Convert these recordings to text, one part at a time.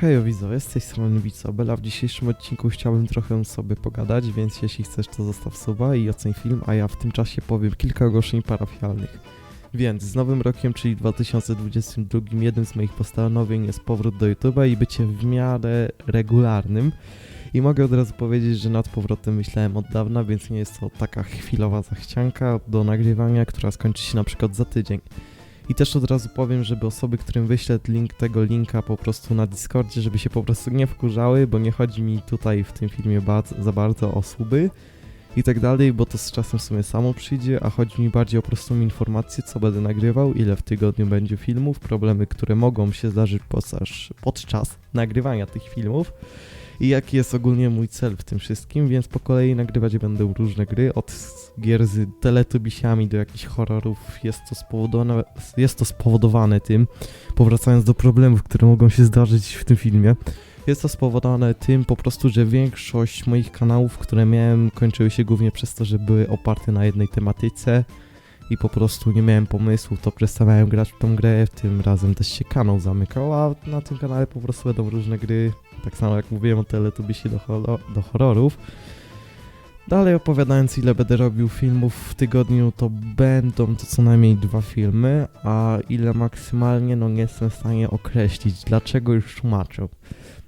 Hej widzowie, z tej strony Bela. W dzisiejszym odcinku chciałbym trochę sobie pogadać, więc jeśli chcesz to zostaw suba i oceń film, a ja w tym czasie powiem kilka ogłoszeń parafialnych. Więc z nowym rokiem, czyli 2022, jednym z moich postanowień jest powrót do YouTube'a i bycie w miarę regularnym. I mogę od razu powiedzieć, że nad powrotem myślałem od dawna, więc nie jest to taka chwilowa zachcianka do nagrywania, która skończy się na przykład za tydzień. I też od razu powiem, żeby osoby, którym wyślę link tego linka po prostu na Discordzie, żeby się po prostu nie wkurzały, bo nie chodzi mi tutaj w tym filmie za bardzo o suby i tak dalej, bo to z czasem w sumie samo przyjdzie, a chodzi mi bardziej o prostą informację, co będę nagrywał, ile w tygodniu będzie filmów, problemy, które mogą się zdarzyć podczas, podczas nagrywania tych filmów i jaki jest ogólnie mój cel w tym wszystkim, więc po kolei nagrywać będę różne gry, od gier z teletubisiami do jakichś horrorów. Jest to, spowodowane, jest to spowodowane tym, powracając do problemów, które mogą się zdarzyć w tym filmie, jest to spowodowane tym po prostu, że większość moich kanałów, które miałem, kończyły się głównie przez to, że były oparte na jednej tematyce i po prostu nie miałem pomysłu, to przestawałem grać w tą grę, tym razem też się kanał zamykał, a na tym kanale po prostu będą różne gry, tak samo jak mówiłem o Teletubbisie do, horror, do horrorów. Dalej opowiadając ile będę robił filmów w tygodniu, to będą to co najmniej dwa filmy, a ile maksymalnie, no nie jestem w stanie określić, dlaczego już tłumaczę.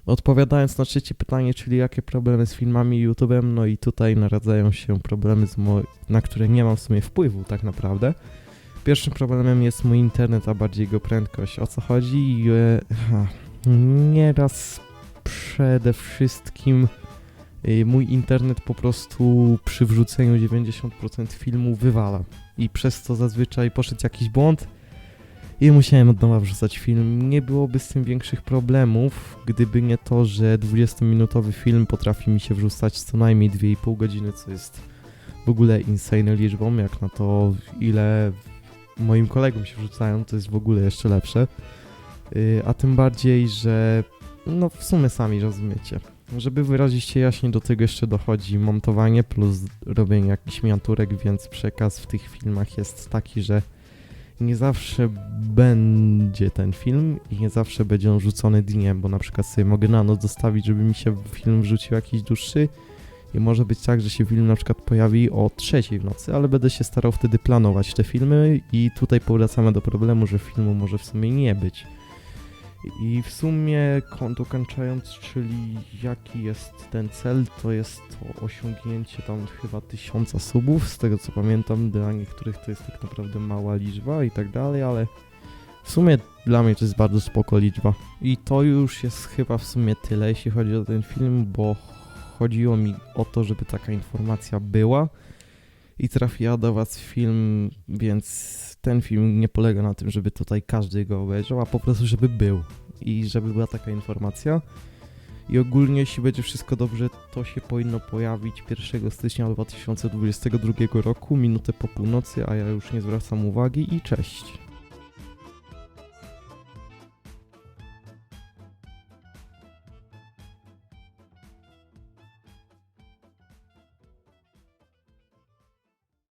Odpowiadając na trzecie pytanie, czyli jakie problemy z filmami i YouTube'em, no i tutaj naradzają się problemy, na które nie mam w sumie wpływu tak naprawdę. Pierwszym problemem jest mój internet, a bardziej jego prędkość. O co chodzi? Nieraz przede wszystkim y, mój internet po prostu przy wrzuceniu 90% filmu wywala. I przez to zazwyczaj poszedł jakiś błąd i musiałem od nowa wrzucać film. Nie byłoby z tym większych problemów, gdyby nie to, że 20-minutowy film potrafi mi się wrzucać co najmniej 2,5 godziny, co jest w ogóle insane liczbą, jak na to ile moim kolegom się wrzucają, to jest w ogóle jeszcze lepsze. Yy, a tym bardziej, że no w sumie sami rozumiecie. Żeby wyrazić się jaśniej, do tego jeszcze dochodzi montowanie plus robienie jakichś miniaturek, więc przekaz w tych filmach jest taki, że nie zawsze będzie ten film i nie zawsze będzie on rzucony dniem, bo na przykład sobie mogę na noc zostawić, żeby mi się film wrzucił jakiś dłuższy i może być tak, że się film na przykład pojawi o trzeciej w nocy, ale będę się starał wtedy planować te filmy i tutaj powracamy do problemu, że filmu może w sumie nie być. I w sumie dokończając, czyli jaki jest ten cel, to jest to osiągnięcie tam chyba tysiąca subów, z tego co pamiętam, dla niektórych to jest tak naprawdę mała liczba i tak dalej, ale w sumie dla mnie to jest bardzo spoko liczba. I to już jest chyba w sumie tyle, jeśli chodzi o ten film, bo chodziło mi o to, żeby taka informacja była i trafiła do Was film, więc ten film nie polega na tym, żeby tutaj każdy go obejrzał, a po prostu, żeby był i żeby była taka informacja. I ogólnie, jeśli będzie wszystko dobrze, to się powinno pojawić 1 stycznia 2022 roku, minutę po północy, a ja już nie zwracam uwagi i cześć.